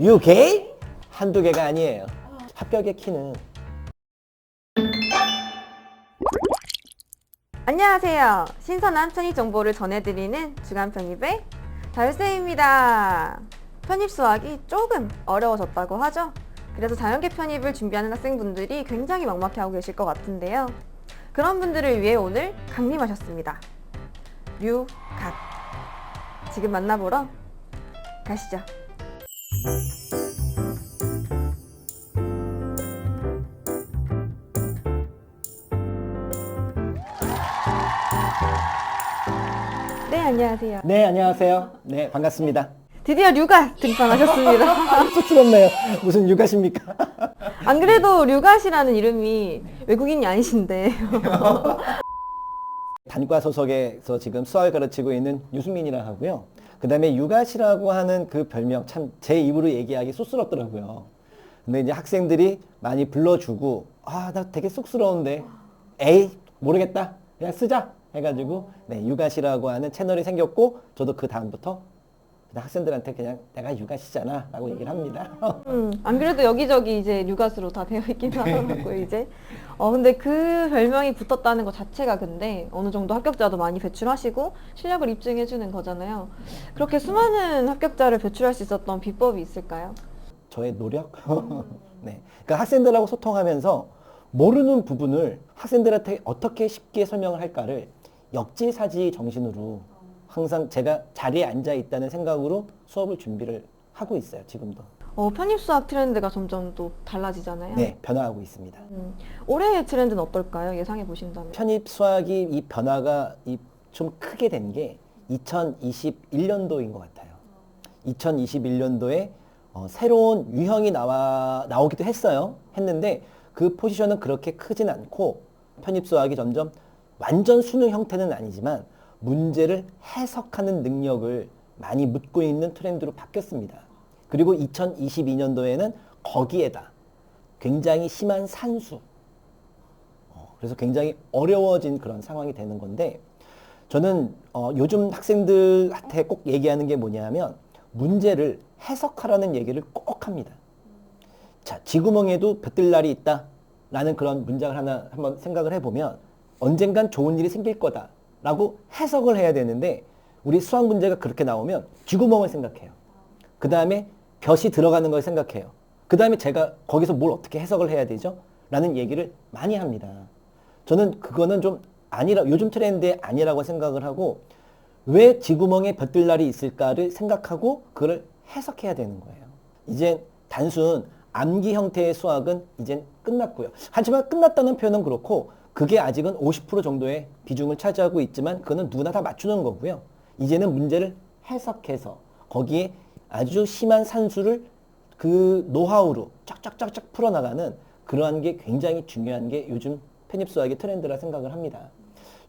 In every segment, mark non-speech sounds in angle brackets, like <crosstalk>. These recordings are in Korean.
UK? 한두 개가 아니에요. 합격의 키는 안녕하세요. 신선한 편입 정보를 전해드리는 주간 편입의 달쌤입니다. 편입 수학이 조금 어려워졌다고 하죠. 그래서 자연계 편입을 준비하는 학생분들이 굉장히 막막해하고 계실 것 같은데요. 그런 분들을 위해 오늘 강림하셨습니다. 류갓. 지금 만나보러 가시죠. 네, 안녕하세요. 네 안녕하세요. 네 반갑습니다. 드디어 류갓 등판하셨습니다. <laughs> 쑥스럽네요. 무슨 육아십니까? <laughs> 안 그래도 류갓이라는 이름이 외국인이 아니신데. <laughs> 단과 소속에서 지금 수학을 가르치고 있는 유수민이라 하고요. 그 다음에 유가시라고 하는 그 별명 참 제 입으로 얘기하기 쑥스럽더라고요. 근데 이제 학생들이 많이 불러주고 아 나 되게 쑥스러운데 에이 모르겠다 그냥 쓰자 해가지고 네 유가시라고 하는 채널이 생겼고 저도 그 다음부터 학생들한테 그냥 내가 유가시잖아 라고 얘기를 합니다. 음, 안 그래도 여기저기 이제 류갓으로 다 되어 있긴 하더라고요, 이제. 어, 근데 그 별명이 붙었다는 것 자체가 근데 어느 정도 합격자도 많이 배출하시고 실력을 입증해주는 거잖아요. 그렇게 수많은 합격자를 배출할 수 있었던 비법이 있을까요? 저의 노력. <laughs> 네. 그러니까 학생들하고 소통하면서 모르는 부분을 학생들한테 어떻게 쉽게 설명을 할까를 역지사지 정신으로 항상 제가 자리에 앉아 있다는 생각으로 수업을 준비를 하고 있어요, 지금도. 어, 편입 수학 트렌드가 점점 또 달라지잖아요. 네, 변화하고 있습니다. 음, 올해의 트렌드는 어떨까요? 예상해 보신다면. 편입 수학이 이 변화가 이 좀 크게 된 게 2021년도인 것 같아요. 2021년도에 어, 새로운 유형이 나와 나오기도 했어요. 했는데 그 포지션은 그렇게 크진 않고 편입 수학이 점점 완전 수능 형태는 아니지만 문제를 해석하는 능력을 많이 묻고 있는 트렌드로 바뀌었습니다. 그리고 2022년도에는 거기에다 굉장히 심한 산수, 어, 그래서 굉장히 어려워진 그런 상황이 되는 건데 저는 어, 요즘 학생들한테 꼭 얘기하는 게 뭐냐면 문제를 해석하라는 얘기를 꼭 합니다. 자, 쥐구멍에도 볕들 날이 있다 라는 그런 문장을 하나 한번 생각을 해보면 언젠간 좋은 일이 생길 거다 라고 해석을 해야 되는데 우리 수학 문제가 그렇게 나오면 쥐구멍을 생각해요. 그 다음에 볕이 들어가는 걸 생각해요. 그 다음에 제가 거기서 뭘 어떻게 해석을 해야 되죠? 라는 얘기를 많이 합니다. 저는 그거는 좀 아니라, 요즘 트렌드에 아니라고 생각을 하고 왜 지구멍에 볕들 날이 있을까를 생각하고 그걸 해석해야 되는 거예요. 이제 단순 암기 형태의 수학은 이젠 끝났고요. 하지만 끝났다는 표현은 그렇고 그게 아직은 50% 정도의 비중을 차지하고 있지만 그거는 누구나 다 맞추는 거고요. 이제는 문제를 해석해서 거기에 아주 심한 산수를 그 노하우로 쫙쫙쫙쫙 풀어나가는 그러한 게 굉장히 중요한 게 요즘 편입 수학의 트렌드라 생각을 합니다.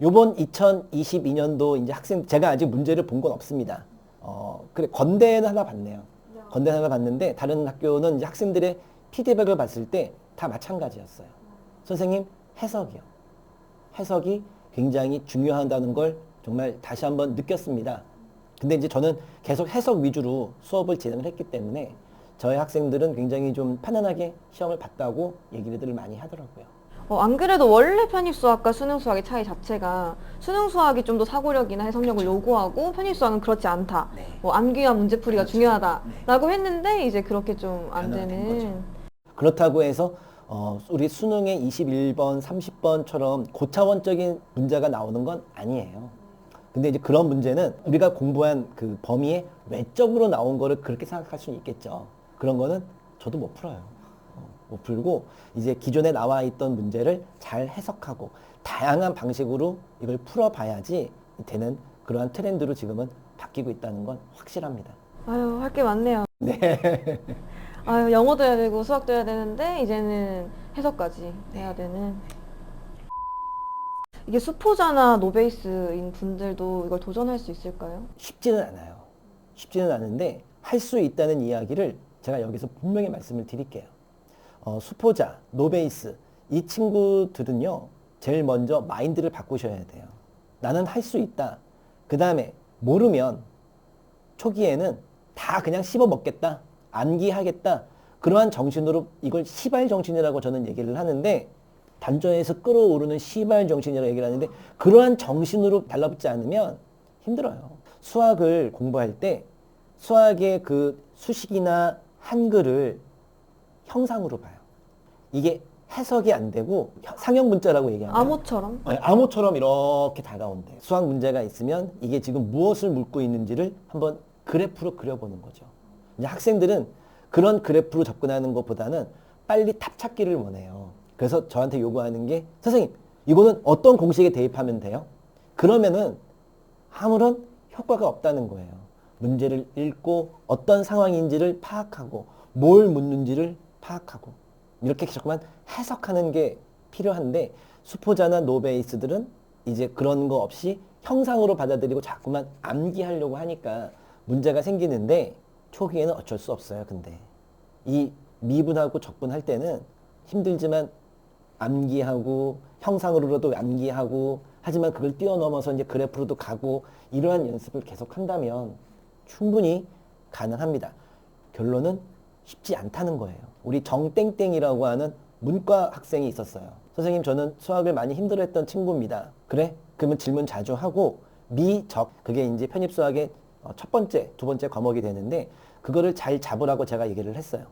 요번 2022년도 이제 학생 제가 아직 문제를 본 건 없습니다. 어 그래 건대는 하나 봤네요. 건대 하나 봤는데 다른 학교는 이제 학생들의 피드백을 봤을 때 다 마찬가지였어요. 선생님 해석이요. 해석이 굉장히 중요하다는 걸 정말 다시 한번 느꼈습니다. 근데 이제 저는 계속 해석 위주로 수업을 진행을 했기 때문에 저희 학생들은 굉장히 좀 편안하게 시험을 봤다고 얘기를 많이 하더라고요. 어, 안 그래도 원래 편입 수학과 수능 수학의 차이 자체가 수능 수학이 좀 더 사고력이나 해석력을 요구하고 편입 수학은 그렇지 않다. 네. 뭐 암기와 문제풀이가 그렇죠. 중요하다라고 했는데 이제 그렇게 좀 안 되는. 그렇다고 해서 어, 우리 수능의 21번, 30번처럼 고차원적인 문제가 나오는 건 아니에요. 근데 이제 그런 문제는 우리가 공부한 그 범위의 외적으로 나온 거를 그렇게 생각할 수는 있겠죠. 그런 거는 저도 못 풀어요. 어, 못 풀고 이제 기존에 나와 있던 문제를 잘 해석하고 다양한 방식으로 이걸 풀어봐야지 되는 그러한 트렌드로 지금은 바뀌고 있다는 건 확실합니다. 아유 할 게 많네요. 네. 아유 영어도 해야 되고 수학도 해야 되는데 이제는 해석까지 해야 되는. 이게 수포자나 노베이스인 분들도 이걸 도전할 수 있을까요? 쉽지는 않아요. 쉽지는 않은데 할 수 있다는 이야기를 제가 여기서 분명히 말씀을 드릴게요. 어, 수포자, 노베이스 이 친구들은요. 제일 먼저 마인드를 바꾸셔야 돼요. 나는 할 수 있다. 그 다음에 모르면 초기에는 다 그냥 씹어 먹겠다. 암기하겠다. 그러한 정신으로 이걸 시발 정신이라고 저는 얘기를 하는데 단전에서 끌어오르는 시발 정신이라고 얘기를 하는데 그러한 정신으로 달라붙지 않으면 힘들어요. 수학을 공부할 때 수학의 그 수식이나 한글을 형상으로 봐요. 이게 해석이 안 되고 상형 문자라고 얘기하는 암호처럼 아니, 암호처럼 이렇게 다가온대. 수학 문제가 있으면 이게 지금 무엇을 묻고 있는지를 한번 그래프로 그려보는 거죠. 이제 학생들은 그런 그래프로 접근하는 것보다는 빨리 답 찾기를 원해요. 그래서 저한테 요구하는 게 선생님 이거는 어떤 공식에 대입하면 돼요? 그러면은 아무런 효과가 없다는 거예요. 문제를 읽고 어떤 상황인지를 파악하고 뭘 묻는지를 파악하고 이렇게 자꾸만 해석하는 게 필요한데 수포자나 노베이스들은 이제 그런 거 없이 형상으로 받아들이고 자꾸만 암기하려고 하니까 문제가 생기는데 초기에는 어쩔 수 없어요. 근데 이 미분하고 적분할 때는 힘들지만 암기하고 형상으로도 암기하고 하지만 그걸 뛰어넘어서 이제 그래프로도 가고 이러한 연습을 계속 한다면 충분히 가능합니다. 결론은 쉽지 않다는 거예요. 우리 정땡땡이라고 하는 문과 학생이 있었어요. 선생님, 저는 수학을 많이 힘들어했던 친구입니다. 그래? 그러면 질문 자주 하고 미적 그게 이제 편입 수학의 어, 첫 번째, 두 번째 과목이 되는데 그거를 잘 잡으라고 제가 얘기를 했어요.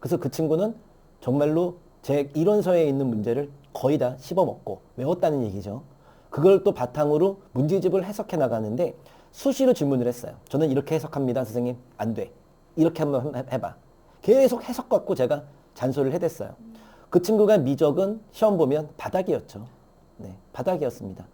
그래서 그 친구는 정말로 제 이론서에 있는 문제를 거의 다 씹어먹고 외웠다는 얘기죠. 그걸 또 바탕으로 문제집을 해석해 나가는데 수시로 질문을 했어요. 저는 이렇게 해석합니다, 선생님. 안 돼. 이렇게 한번 해- 해봐. 계속 해석 갖고 제가 잔소리를 해댔어요. 그 친구가 미적은 시험 보면 바닥이었죠. 네, 바닥이었습니다.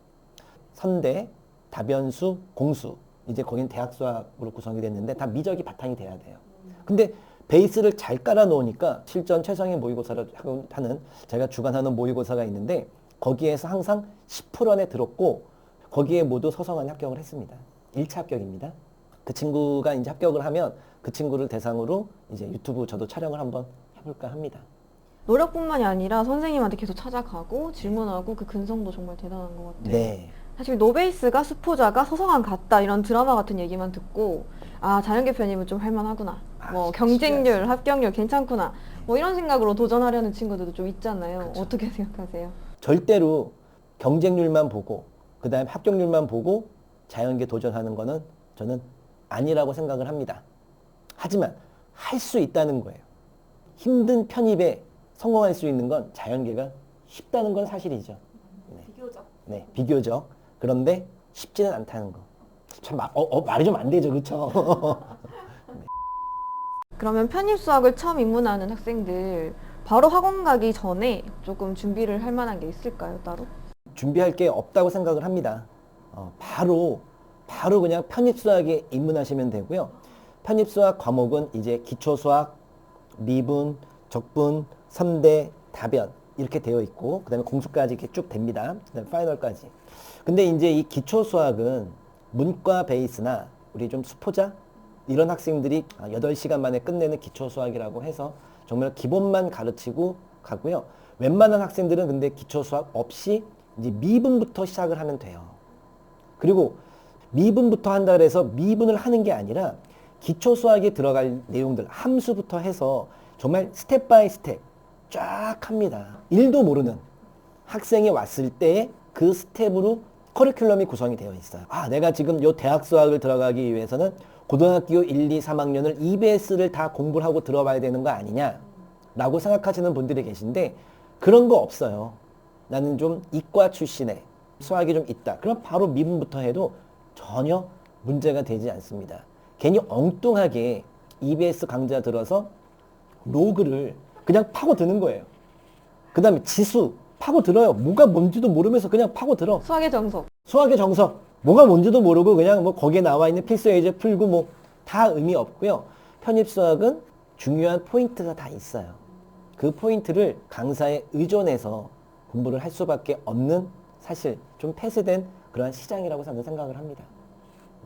선대, 다변수, 공수. 이제 거긴 대학 수학으로 구성이 됐는데 다 미적이 바탕이 돼야 돼요. 근데 베이스를 잘 깔아 놓으니까 실전 최상의 모의고사를 하는 제가 주관하는 모의고사가 있는데 거기에서 항상 10% 안에 들었고 거기에 모두 서성한 합격을 했습니다. 1차 합격입니다. 그 친구가 이제 합격을 하면 그 친구를 대상으로 이제 유튜브 저도 촬영을 한번 해볼까 합니다. 노력뿐만이 아니라 선생님한테 계속 찾아가고 질문하고 그 근성도 정말 대단한 것 같아요. 네. 사실 노베이스가 수포자가 서성한 같다 이런 드라마 같은 얘기만 듣고 아 자연계 편입은 좀 할만하구나. 아, 뭐 경쟁률, 합격률 괜찮구나. 뭐 이런 생각으로 도전하려는 친구들도 좀 있잖아요. 그쵸. 어떻게 <laughs> 생각하세요? 절대로 경쟁률만 보고 그다음에 합격률만 보고 자연계 도전하는 거는 저는 아니라고 생각을 합니다. 하지만 할 수 있다는 거예요. 힘든 편입에 성공할 수 있는 건 자연계가 쉽다는 건 사실이죠. 네. 비교적. 네, 비교적. 그런데 쉽지는 않다는 거. 참 마- 어, 어, 말이 좀 안 되죠, 그렇죠? <laughs> 그러면 편입 수학을 처음 입문하는 학생들 바로 학원 가기 전에 조금 준비를 할 만한 게 있을까요, 따로? 준비할 게 없다고 생각을 합니다. 어, 바로 바로 그냥 편입 수학에 입문하시면 되고요. 편입 수학 과목은 이제 기초 수학, 미분, 적분, 선대, 다변 이렇게 되어 있고 그다음에 공수까지 이렇게 쭉 됩니다. 그다음에 파이널까지. 근데 이제 이 기초 수학은 문과 베이스나 우리 좀 수포자 이런 학생들이 8시간 만에 끝내는 기초 수학이라고 해서 정말 기본만 가르치고 가고요. 웬만한 학생들은 근데 기초 수학 없이 이제 미분부터 시작을 하면 돼요. 그리고 미분부터 한다 그래서 미분을 하는 게 아니라 기초 수학에 들어갈 내용들 함수부터 해서 정말 스텝 바이 스텝 쫙 합니다. 일도 모르는 학생이 왔을 때 그 스텝으로 커리큘럼이 구성이 되어 있어요. 아, 내가 지금 요 대학 수학을 들어가기 위해서는 고등학교 1, 2, 3학년을 EBS를 다 공부를 하고 들어봐야 되는 거 아니냐? 라고 생각하시는 분들이 계신데 그런 거 없어요. 나는 좀 이과 출신에 수학이 좀 있다. 그럼 바로 미분부터 해도 전혀 문제가 되지 않습니다. 괜히 엉뚱하게 EBS 강좌 들어서 로그를 그냥 파고드는 거예요. 그 다음에 지수 파고들어요. 뭐가 뭔지도 모르면서 그냥 파고들어. 수학의 정석. 수학의 정석 뭐가 뭔지도 모르고 그냥 뭐 거기에 나와 있는 필수 예제 풀고 뭐 다 의미 없고요. 편입 수학은 중요한 포인트가 다 있어요. 그 포인트를 강사에 의존해서 공부를 할 수밖에 없는 사실 좀 폐쇄된 그러한 시장이라고 저는 생각을 합니다.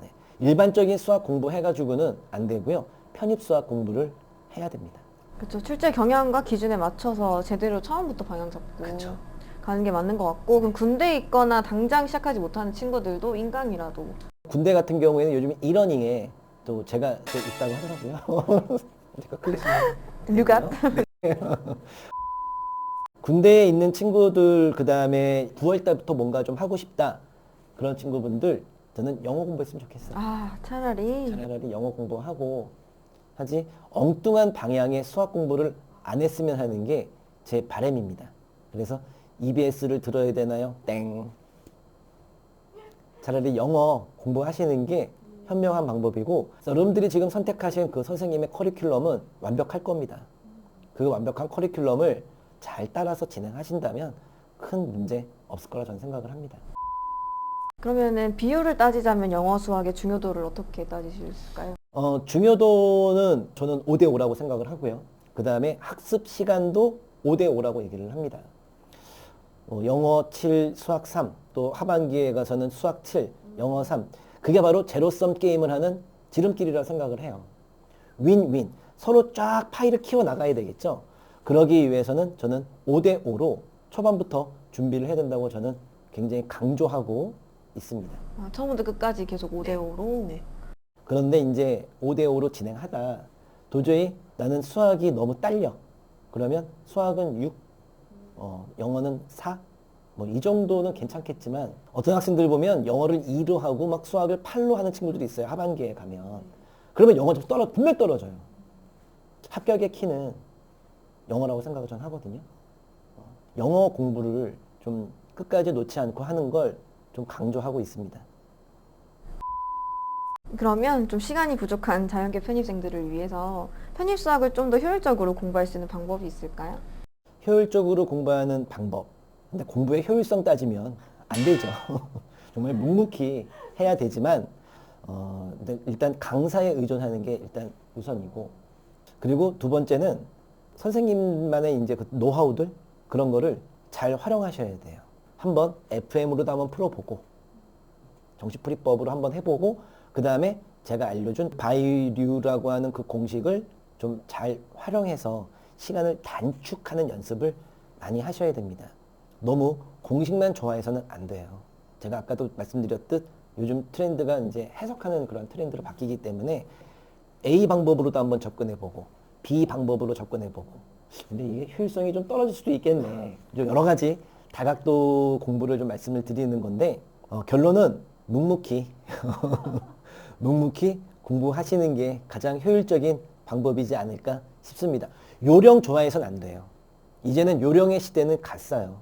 네. 일반적인 수학 공부 해가지고는 안 되고요. 편입 수학 공부를 해야 됩니다. 그렇죠. 출제 경향과 기준에 맞춰서 제대로 처음부터 방향 잡고 그쵸. 가는 게 맞는 것 같고 그럼 군대에 있거나 당장 시작하지 못하는 친구들도 인강이라도 군대 같은 경우에는 요즘 이러닝에 또 제가 또 있다고 하더라고요. <laughs> 제가 클래식 류갓. <laughs> <laughs> 군대에 있는 친구들 그 다음에 9월 달부터 뭔가 좀 하고 싶다 그런 친구분들 저는 영어 공부했으면 좋겠어요. 아, 차라리. 차라리 영어 공부하고 하지 엉뚱한 방향의 수학 공부를 안 했으면 하는 게 제 바람입니다. 그래서 EBS를 들어야 되나요? 땡. 차라리 영어 공부하시는 게 현명한 방법이고 여러분들이 지금 선택하신 그 선생님의 커리큘럼은 완벽할 겁니다. 그 완벽한 커리큘럼을 잘 따라서 진행하신다면 큰 문제 없을 거라 저는 생각을 합니다. 그러면은 비율을 따지자면 영어 수학의 중요도를 어떻게 따지실까요? 어, 중요도는 저는 5대 5라고 생각을 하고요. 그 다음에 학습 시간도 5대 5라고 얘기를 합니다. 어, 영어 7, 수학 3, 또 하반기에 가서는 수학 7, 영어 3. 그게 바로 제로섬 게임을 하는 지름길이라고 생각을 해요. 윈윈. 서로 쫙 파이를 키워 나가야 되겠죠. 그러기 위해서는 저는 5대 5로 초반부터 준비를 해야 된다고 저는 굉장히 강조하고 있습니다. 아, 처음부터 끝까지 계속 5대 5로. 그런데 이제 5대 5로 진행하다 도저히 나는 수학이 너무 딸려. 그러면 수학은 6, 어, 영어는 4? 뭐 이 정도는 괜찮겠지만 어떤 학생들 보면 영어를 2로 하고 막 수학을 8로 하는 친구들이 있어요. 하반기에 가면. 그러면 영어 좀 떨어, 분명 떨어져요. 합격의 키는 영어라고 생각을 전 하거든요. 어, 영어 공부를 좀 끝까지 놓지 않고 하는 걸 좀 강조하고 있습니다. 그러면 좀 시간이 부족한 자연계 편입생들을 위해서 편입 수학을 좀 더 효율적으로 공부할 수 있는 방법이 있을까요? 효율적으로 공부하는 방법. 근데 공부의 효율성 따지면 안 되죠. <laughs> 정말 묵묵히 해야 되지만, 어, 일단 강사에 의존하는 게 일단 우선이고, 그리고 두 번째는 선생님만의 이제 그 노하우들, 그런 거를 잘 활용하셔야 돼요. 한번 FM으로도 한번 풀어보고, 정시풀이법으로 한번 해보고, 그 다음에 제가 알려준 바이류라고 하는 그 공식을 좀 잘 활용해서 시간을 단축하는 연습을 많이 하셔야 됩니다. 너무 공식만 좋아해서는 안 돼요. 제가 아까도 말씀드렸듯 요즘 트렌드가 이제 해석하는 그런 트렌드로 바뀌기 때문에 A 방법으로도 한번 접근해보고 B 방법으로 접근해보고 근데 이게 효율성이 좀 떨어질 수도 있겠네. 좀 여러 가지 다각도 공부를 좀 말씀을 드리는 건데 어, 결론은 묵묵히 <laughs> 묵묵히 공부하시는 게 가장 효율적인 방법이지 않을까 싶습니다. 요령 좋아해서는 안 돼요. 이제는 요령의 시대는 갔어요.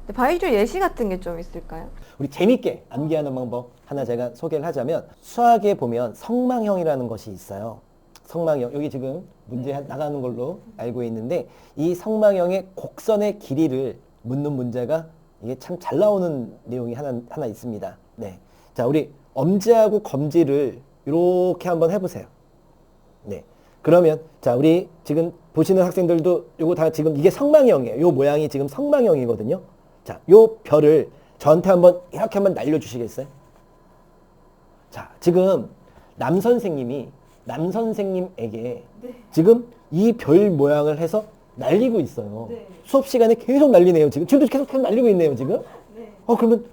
근데 바이주 예시 같은 게 좀 있을까요? 우리 재밌게 암기하는 방법 하나 제가 소개를 하자면 수학에 보면 성망형이라는 것이 있어요. 성망형 여기 지금 문제 나가는 걸로 알고 있는데 이 성망형의 곡선의 길이를 묻는 문제가 이게 참 잘 나오는 내용이 하나 하나 있습니다. 네, 자 우리 엄지하고 검지를 이렇게 한번 해보세요. 네. 그러면 자 우리 지금 보시는 학생들도 요거 다 지금 이게 성망형이에요. 요 모양이 지금 성망형이거든요. 자, 요 별을 저한테 한번 이렇게 한번 날려주시겠어요? 자, 지금 남 선생님이 남 선생님에게 지금 이 별 모양을 해서 날리고 있어요. 수업 시간에 계속 날리네요. 지금 지금도 계속 계속 날리고 있네요. 지금. 어 그러면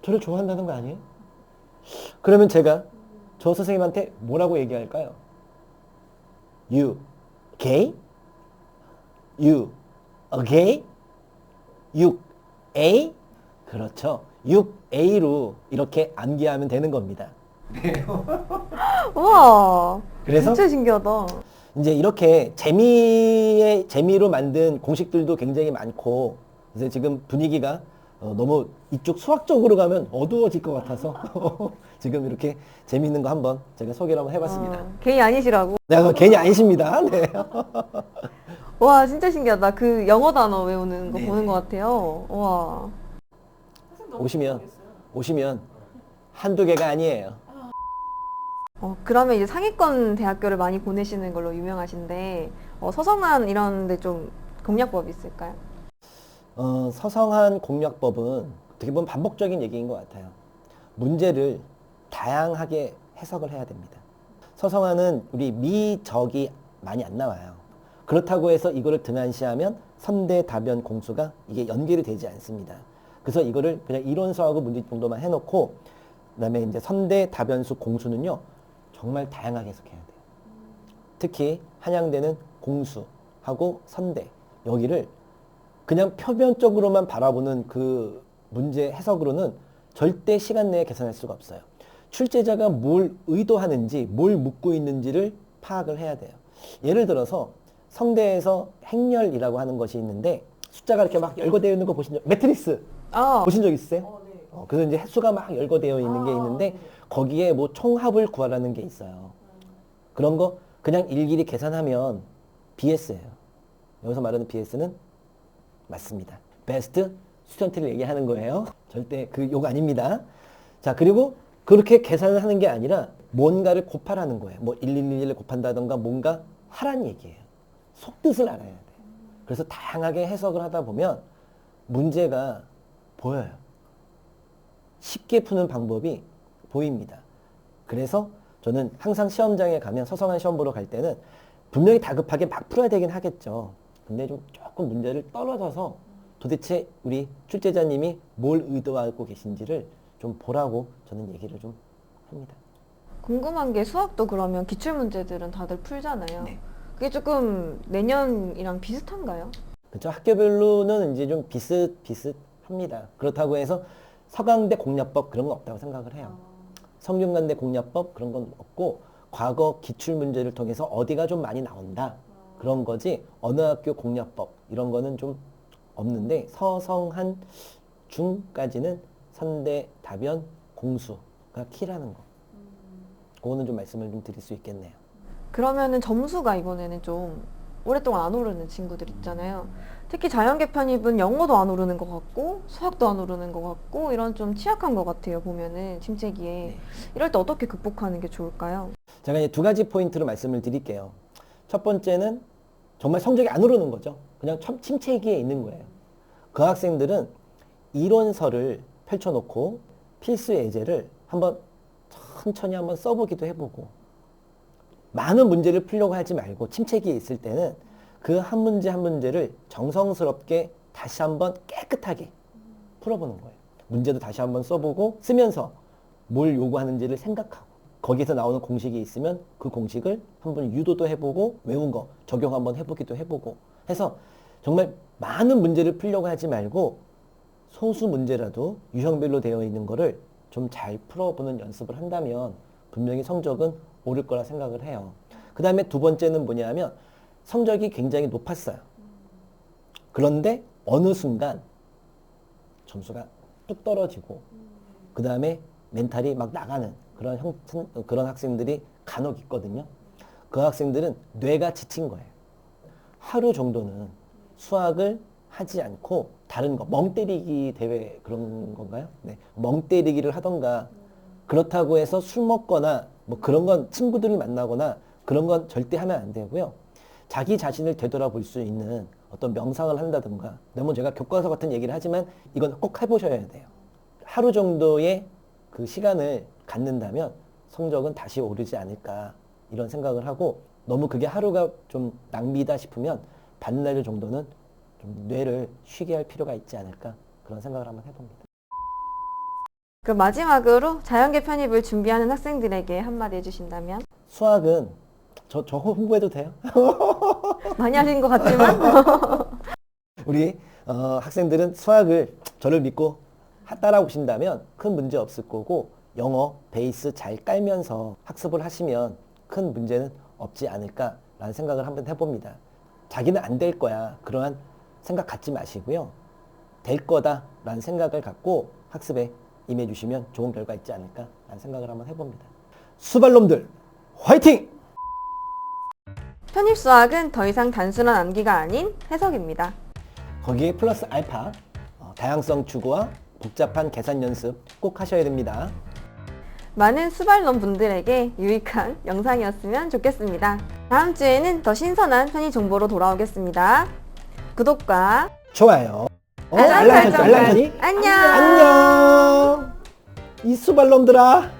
저를 좋아한다는 거 아니에요? 그러면 제가 저 선생님한테 뭐라고 얘기할까요? You gay? You okay? 6A? 그렇죠. 6A로 이렇게 암기하면 되는 겁니다. <laughs> 우와. 그래서 진짜 신기하다. 이제 이렇게 재미의 재미로 만든 공식들도 굉장히 많고 이제 지금 분위기가 어, 너무 이쪽 수학적으로 가면 어두워질 것 같아서 <laughs> 지금 이렇게 재미있는 거 한번 제가 소개를 한번 해봤습니다. 어, 개인 아니시라고. 내가 그거 괜히 아니십니다. <laughs> 네. 와, 진짜 신기하다. 그 영어 단어 외우는 거 네. 보는 것 같아요. 와. 오시면 오시면 한두 개가 아니에요. 어, 그러면 이제 상위권 대학교를 많이 보내시는 걸로 유명하신데 어, 서성한 이런 데 좀 공략법이 있을까요? 어, 서성한 공략법은 어떻게 보면 반복적인 얘기인 것 같아요. 문제를 다양하게 해석을 해야 됩니다. 서성한은 우리 미적이 많이 안 나와요. 그렇다고 해서 이거를 등한시하면 선대 다변 공수가 이게 연결이 되지 않습니다. 그래서 이거를 그냥 이론서하고 문제 정도만 해놓고 그다음에 이제 선대 다변수 공수는요 정말 다양하게 해석해야 돼요. 특히 한양대는 공수하고 선대 여기를 그냥 표면적으로만 바라보는 그 문제 해석으로는 절대 시간 내에 계산할 수가 없어요. 출제자가 뭘 의도하는지, 뭘 묻고 있는지를 파악을 해야 돼요. 예를 들어서 성대에서 행렬이라고 하는 것이 있는데 숫자가 이렇게 막 열거되어 있는 거 보신 적, 매트리스 어, 보신 적 있으세요? 어, 그래서 이제 횟수가 막 열거되어 있는 게 있는데 거기에 뭐 총합을 구하라는 게 있어요. 그런 거 그냥 일일이 계산하면 BS예요. 여기서 말하는 BS는 맞습니다. 베스트 스튜던트를 얘기하는 거예요. 절대 그 욕 아닙니다. 자, 그리고 그렇게 계산을 하는 게 아니라 뭔가를 곱하라는 거예요. 뭐 1111을 곱한다던가 뭔가 하라는 얘기예요. 속뜻을 알아야 돼. 그래서 다양하게 해석을 하다 보면 문제가 보여요. 쉽게 푸는 방법이 보입니다. 그래서 저는 항상 시험장에 가면 서성한 시험 보러 갈 때는 분명히 다급하게 막 풀어야 되긴 하겠죠. 근데 좀 조금 문제를 떨어져서 도대체 우리 출제자님이 뭘 의도하고 계신지를 좀 보라고 저는 얘기를 좀 합니다. 궁금한 게 수학도 그러면 기출 문제들은 다들 풀잖아요. 네. 그게 조금 내년이랑 비슷한가요? 그렇죠. 학교별로는 이제 좀 비슷 비슷합니다. 그렇다고 해서 서강대 공략법 그런 건 없다고 생각을 해요. 성균관대 공략법 그런 건 없고 과거 기출 문제를 통해서 어디가 좀 많이 나온다 그런 거지 어느 학교 공략법 이런 거는 좀 없는데 서성한 중까지는 선대 답변 공수가 키라는 거. 그거는 좀 말씀을 좀 드릴 수 있겠네요. 그러면은 점수가 이번에는 좀 오랫동안 안 오르는 친구들 있잖아요. 특히 자연계 편입은 영어도 안 오르는 것 같고 수학도 안 오르는 것 같고 이런 좀 취약한 것 같아요. 보면은 침체기에 네. 이럴 때 어떻게 극복하는 게 좋을까요? 제가 이제 두 가지 포인트로 말씀을 드릴게요. 첫 번째는 정말 성적이 안 오르는 거죠. 그냥 첫 침체기에 있는 거예요. 그 학생들은 이론서를 펼쳐놓고 필수 예제를 한번 천천히 한번 써보기도 해보고 많은 문제를 풀려고 하지 말고 침체기에 있을 때는 그 한 문제 한 문제를 정성스럽게 다시 한번 깨끗하게 풀어보는 거예요. 문제도 다시 한번 써보고 쓰면서 뭘 요구하는지를 생각하고 거기서 나오는 공식이 있으면 그 공식을 한번 유도도 해보고 외운 거 적용 한번 해보기도 해보고 해서 정말 많은 문제를 풀려고 하지 말고 소수 문제라도 유형별로 되어 있는 거를 좀 잘 풀어보는 연습을 한다면 분명히 성적은 오를 거라 생각을 해요. 그 다음에 두 번째는 뭐냐면 성적이 굉장히 높았어요. 그런데 어느 순간 점수가 뚝 떨어지고 그 다음에 멘탈이 막 나가는 그런 형, 그런 학생들이 간혹 있거든요. 그 학생들은 뇌가 지친 거예요. 하루 정도는 수학을 하지 않고 다른 거, 멍 때리기 대회 그런 건가요? 네. 멍 때리기를 하던가 그렇다고 해서 술 먹거나 뭐 그런 건 친구들을 만나거나 그런 건 절대 하면 안 되고요. 자기 자신을 되돌아볼 수 있는 어떤 명상을 한다든가 너무 제가 교과서 같은 얘기를 하지만 이건 꼭 해보셔야 돼요. 하루 정도의 그 시간을 갖는다면 성적은 다시 오르지 않을까 이런 생각을 하고 너무 그게 하루가 좀 낭비다 싶으면 반나절 정도는 좀 뇌를 쉬게 할 필요가 있지 않을까 그런 생각을 한번 해봅니다. 그럼 마지막으로 자연계 편입을 준비하는 학생들에게 한마디 해주신다면 수학은 저, 저 홍보해도 돼요? <laughs> 많이 하신 것 같지만 <laughs> 우리 어, 학생들은 수학을 저를 믿고 하- 따라오신다면 큰 문제 없을 거고 영어 베이스 잘 깔면서 학습을 하시면 큰 문제는 없지 않을까라는 생각을 한번 해봅니다. 자기는 안 될 거야 그러한 생각 갖지 마시고요. 될 거다라는 생각을 갖고 학습에 임해 주시면 좋은 결과 있지 않을까라는 생각을 한번 해봅니다. 수발놈들 화이팅! 편입 수학은 더 이상 단순한 암기가 아닌 해석입니다. 거기에 플러스 알파 어, 다양성 추구와 복잡한 계산 연습 꼭 하셔야 됩니다. 많은 수발론 분들에게 유익한 영상이었으면 좋겠습니다. 다음 주에는 더 신선한 편의 정보로 돌아오겠습니다. 구독과 좋아요. 어, 알람 알람 설정, 알람 설정까지. 설정. 안녕. 안녕. 이 수발놈들아.